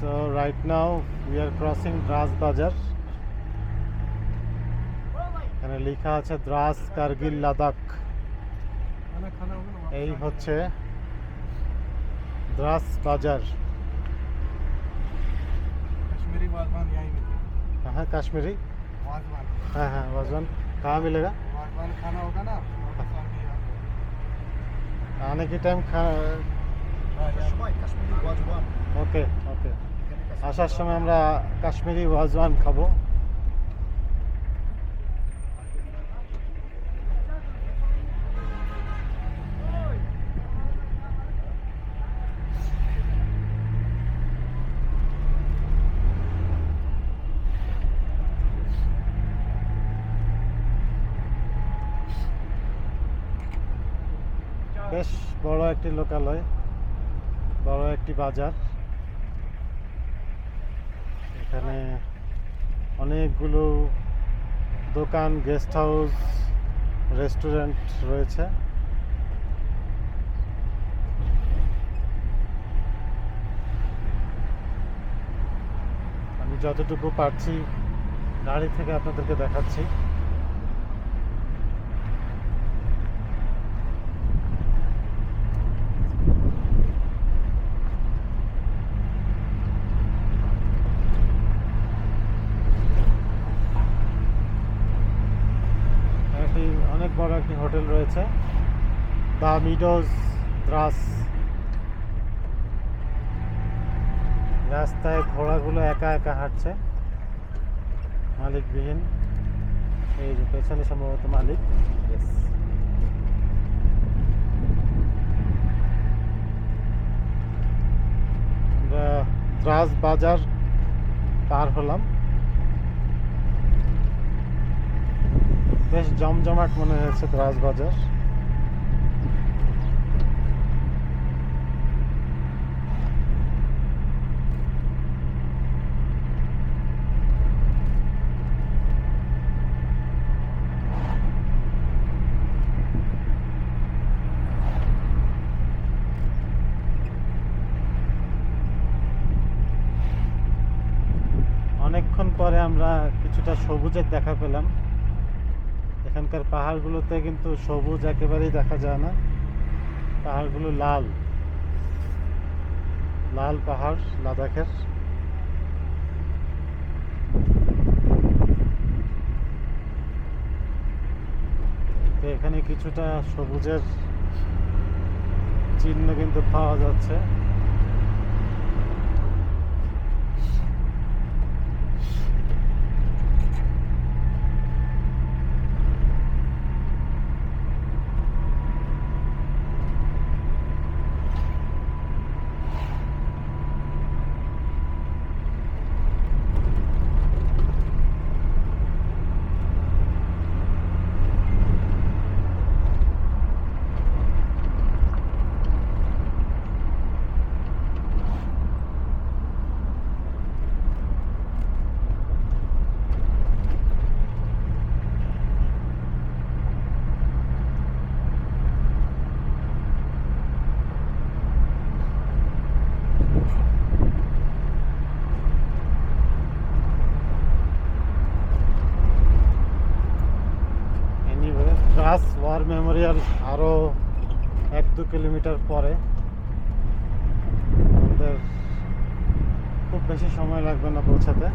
So right now we are crossing Dras বাজার এখানে লেখা আছে দ্রাস কার্গিল লাদাখ खाना खाना होगा ना এই হচ্ছে দ্রাস বাজার कश्मीरी वाजवान यहीं मिलते হ্যাঁ কাশ্মীরি वाजवान হ্যাঁ হ্যাঁ वाजवान कहाँ मिलेगा वाजवान खाना होगा ना पाकिस्तान के यहाँ आने के टाइम खा সময় কাশ্মীরি ওয়াজওয়ান ওকে ওকে আসার সময় আমরা কাশ্মীরি ওয়াজওয়ান খাব। বেশ বড় একটি লোকালয় বড় একটি বাজার। এখানে অনেকগুলো দোকান গেস্ট হাউস রেস্টুরেন্ট রয়েছে। আমি যতটুকু পারছি গাড়ি থেকে আপনাদেরকে দেখাচ্ছি একটি অনেক বড় একটি হোটেল রয়েছে দ্য মিডোজ দ্রাস। রাস্তায় ঘোড়াগুলো একা একা হাঁটছে। মালিকবিহীন। এই যে পেছনে সম্ভবত মালিক. দ্রাস বাজার পার হলাম। বেশ জমজমাট মনে হয়েছে দ্রাস বাজার অনেকক্ষণ পরে আমরা কিছুটা সবুজের দেখা পেলাম। এখানকার পাহাড়গুলোতে কিন্তু সবুজ একেবারেই দেখা যায় না। পাহাড়গুলো লাল। লাল পাহাড়, লাদাখের। এখানে কিছুটা সবুজের চিহ্ন কিন্তু পাওয়া যাচ্ছে। ওয়ার মেমোরিয়াল আরও এক দু কিলোমিটার পরে। আমাদের খুব বেশি সময় লাগবে না পৌঁছাতে।